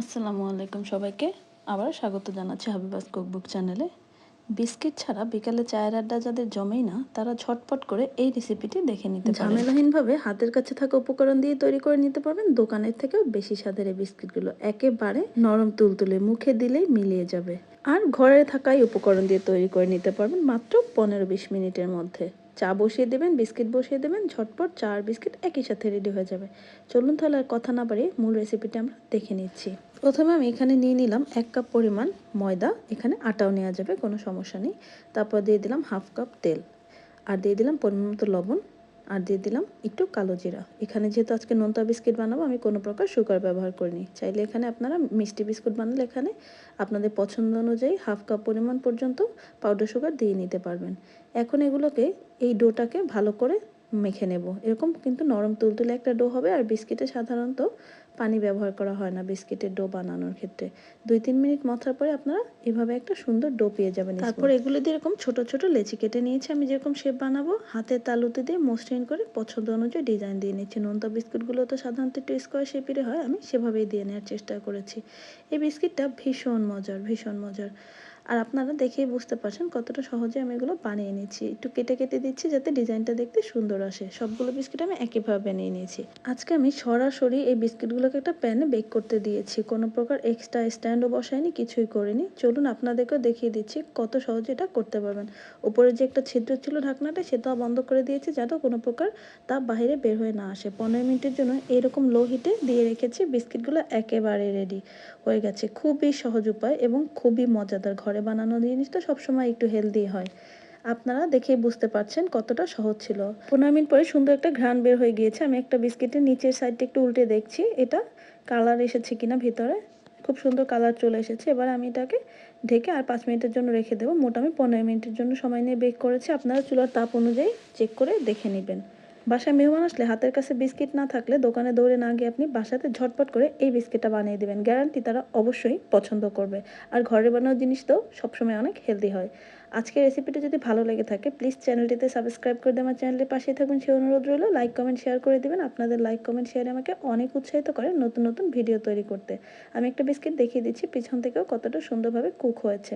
আসসালামু আলাইকুম সবাইকে। আবার স্বাগত জানাচ্ছি হাবিবাস কুকবুক চ্যানেলে। বিস্কিট ছাড়া বিকালে চায়ের আড্ডা যাদের জমেই না, তারা ঝটপট করে এই রেসিপিটি দেখে নিতে পারেন। ঝামেলাহীনভাবে হাতের কাছে থাকা উপকরণ দিয়ে তৈরি করে নিতে পারবেন। দোকানের থেকেও বেশি স্বাদের এই বিস্কিটগুলো একেবারে নরম তুলতুলে মুখে দিলেই মিলিয়ে যাবে। আর ঘরে থাকাই উপকরণ দিয়ে তৈরি করে নিতে পারবেন মাত্র পনেরো বিশ মিনিটের মধ্যে। চা বসিয়ে দেবেন, বিস্কিট বসিয়ে দেবেন, ঝটপট চা আর বিস্কিট একই সাথে রেডি হয়ে যাবে। চলুন তাহলে আর কথা না বাড়িয়ে মূল রেসিপিটা আমরা দেখে নিচ্ছি। প্রথমে আমি এখানে নিয়ে নিলাম এক কাপ পরিমাণ ময়দা, এখানে আটাও নেওয়া যাবে, কোনো সমস্যা নেই। তারপর দিয়ে দিলাম হাফ কাপ তেল। আর দিয়ে দিলাম পরিমাণ মতো লবণ। আর দিয়ে দিলাম একটু কালো জিরা। এখানে যেহেতু আজকে নোনতা বিস্কিট বানাবো, আমি কোনো প্রকার সুগার ব্যবহার করিনি। চাইলে এখানে আপনারা মিষ্টি বিস্কুট বানালে এখানে আপনাদের পছন্দ অনুযায়ী হাফ কাপ পরিমাণ পর্যন্ত পাউডার সুগার দিয়ে নিতে পারবেন। এখন এগুলোকে, এই ডোটাকে ভালো করে মেখে নেব। এরকম কিন্তু নরম তুলতুলে একটা ডো হবে আর বিস্কিটে সাধারণত পানি ব্যবহার করা হয় না বিস্কিটের ডো বানানোর ক্ষেত্রে। দুই তিন মিনিট মথার পরে আপনারা এভাবে একটা সুন্দর ডো পেয়ে যাবেন তারপর এগুলো দিয়ে এরকম ছোট ছোট লেচি কেটে নিয়েছি আমি যেরকম শেপ বানাবো হাতের তালুতে দিয়ে মসৃণ করে পছন্দ অনুযায়ী ডিজাইন দিয়ে নিচ্ছি। নোনতা বিস্কুটগুলো তো সাধারণত একটু স্কোয়ার শেপেরই হয় আমি সেভাবেই দিয়ে নেওয়ার চেষ্টা করেছি। এই বিস্কিটটা ভীষণ মজার ভীষণ মজার। আর আপনারা দেখেই বুঝতে পারছেন কতটা সহজে আমি এগুলো বানিয়ে নিচ্ছি। একটু কেটে কেটে দিচ্ছি যাতে ডিজাইনটা দেখতে সুন্দর আসে। সবগুলো বিস্কিট আমি একইভাবে বানিয়ে নিয়েছি। আজকে আমি সরাসরি এই বিস্কিটগুলোকে একটা প্যানে বেক করতে দিয়েছি। কোনো প্রকার এক্সট্রা স্ট্যান্ডও বসাইনি, কিছুই করিনি। চলুন আপনাদেরকেও দেখিয়ে দিচ্ছি কত সহজে এটা করতে পারবেন। উপরে যে একটা ছিদ্র ছিল ঢাকনাটা, সেটাও বন্ধ করে দিয়েছি যাতে কোনো প্রকার তাপ বাইরে বের হয়ে না আসে। পনেরো মিনিটের জন্য এরকম লো হিটে দিয়ে রেখেছি, বিস্কিটগুলো একেবারে রেডি হয়ে গেছে। খুবই সহজ উপায় এবং খুবই মজাদার। ঘরে ঘরে বানানো জিনিস তো সবসময় একটু হেলদি হয়। আপনারা দেখেই বুঝতে পারছেন কতটা সহজ ছিল। পনেরো মিনিট পরে সুন্দর একটা ঘ্রাণ বের হয়ে গিয়েছে। আমি একটা বিস্কিটের নিচের সাইডটা একটু উল্টে দেখছি। এটা কালার এসেছে কিনা ভিতরে। খুব সুন্দর কালার চলে এসেছে। এবার আমি এটাকে ঢেকে আর পাঁচ মিনিটের জন্য রেখে দেবো। মোটামুটি পনেরো মিনিটের জন্য সময় নিয়ে বেক করেছি। আপনারা চুলার তাপ অনুযায়ী চেক করে দেখে নেবেন। বাসায় মেহমান আসলে হাতের কাছে বিস্কিট না থাকলে দোকানে দৌড়ে না গিয়ে আপনি বাসাতে ঝটপট করে এই বিস্কিটটা বানিয়ে দেবেন। গ্যারান্টি তারা অবশ্যই পছন্দ করবে। আর ঘরে বানানো জিনিস তো সবসময় অনেক হেলদি হয়। আজকের রেসিপিটা যদি ভালো লেগে থাকে, প্লিজ চ্যানেলটিতে সাবস্ক্রাইব করে আমার চ্যানেলের পাশেই থাকুন সে অনুরোধ রইল, লাইক, কমেন্ট, শেয়ার করে দেবেন। আপনাদের লাইক, কমেন্ট, শেয়ারে আমাকে অনেক উৎসাহিত করে নতুন নতুন ভিডিও তৈরি করতে। আমি একটা বিস্কিট দেখিয়ে দিচ্ছি, পিছন থেকেও কতটা সুন্দরভাবে কুক হয়েছে।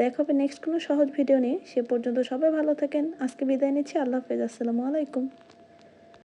দেখা হবে নেক্সট কোনো সহজ ভিডিও নিয়ে। সে পর্যন্ত সবাই ভালো থাকেন। আজকে বিদায় নিচ্ছি। আল্লাহ হাফেজ। আসসালামু আলাইকুম।